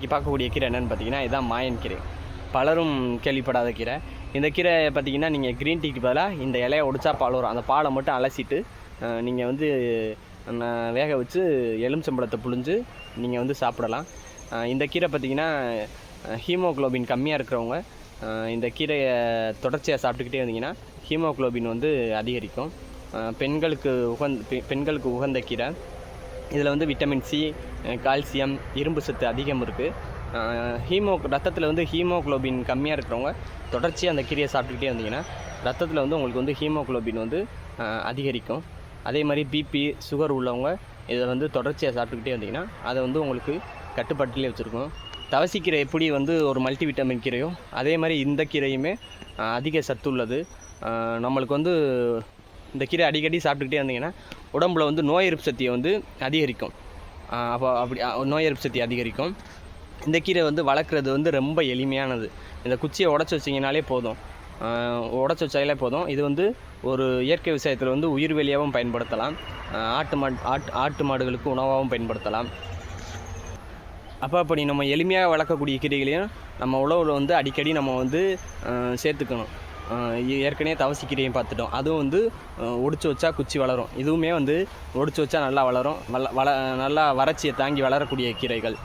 இங்கே பார்க்கக்கூடிய கீரை என்னென்னு பார்த்தீங்கன்னா இதுதான் மாயன் கீரை. பலரும் கேள்விப்படாத கீரை. இந்த கீரை பார்த்தீங்கன்னா நீங்கள் க்ரீன் டீக்கு பதிலாக இந்த இலையை ஒடிச்சா பால் வரும். அந்த பாலை மட்டும் அலசிட்டு நீங்கள் வந்து வேக வச்சு எலுமிச்சம்பழத்தை புழிஞ்சு நீங்கள் வந்து சாப்பிடலாம். இந்த கீரை பார்த்தீங்கன்னா ஹீமோகுளோபின் கம்மியாக இருக்கிறவங்க இந்த கீரையை தொடர்ச்சியாக சாப்பிட்டுக்கிட்டே இருந்தீங்கன்னா ஹீமோகுளோபின் வந்து அதிகரிக்கும். பெண்களுக்கு உகந்த பெ- பெண்களுக்கு உகந்த கீரை. இதில் வந்து விட்டமின் சி கால்சியம் இரும்பு சத்து அதிகம் இருக்குது ஹீமோ ரத்தத்தில் வந்து ஹீமோகுளோபின் கம்மியாக இருக்கிறவங்க தொடர்ச்சியாக அந்த கீரையை சாப்பிட்டுக்கிட்டே வந்தீங்கன்னா ரத்தத்தில் வந்து உங்களுக்கு வந்து ஹீமோகுளோபின் வந்து அதிகரிக்கும். அதே மாதிரி பிபி சுகர் உள்ளவங்க இதை வந்து தொடர்ச்சியாக சாப்பிட்டுக்கிட்டே வந்தீங்கன்னா அதை வந்து உங்களுக்கு கட்டுப்பாட்டிலே வச்சுருக்கும் தவசிக்கீரை எப்படி வந்து ஒரு மல்டி விட்டமின் கீரையோ அதே மாதிரி இந்த கீரையுமே அதிக சத்து உள்ளது. நம்மளுக்கு வந்து இந்த கீரை அடிக்கடி சாப்பிட்டுக்கிட்டே இருந்தீங்கன்னா உடம்புல வந்து நோய் எதிர்ப்பு சக்தியை வந்து அதிகரிக்கும். அப்போ அப்படி நோய் எதிர்ப்பு சக்தி அதிகரிக்கும். இந்த கீரை வந்து வளர்க்குறது வந்து ரொம்ப எளிமையானது. இந்த குச்சியை உடச்சி வச்சிங்கனாலே போதும். உடச்சி வச்சாலே போதும். இது வந்து ஒரு இயற்கை விவசாயத்தில் வந்து உயிர் வெளியாகவும் பயன்படுத்தலாம். ஆட்டு மாட் ஆட் ஆட்டு மாடுகளுக்கு உணவாகவும் பயன்படுத்தலாம். அப்போ அப்படி நம்ம எளிமையாக வளர்க்கக்கூடிய கீரைகளையும் நம்ம உழவில் வந்து அடிக்கடி நம்ம வந்து சேர்த்துக்கணும். ஏற்கனவே தவசி கீரையும் பார்த்துட்டோம். அதுவும் வந்து ஒடிச்சு வச்சா குச்சி வளரும். இதுவுமே வந்து ஒடிச்சு வச்சா நல்லா வளரும். வள வள நல்லா வறட்சியை தாங்கி வளரக்கூடிய கீரைகள்.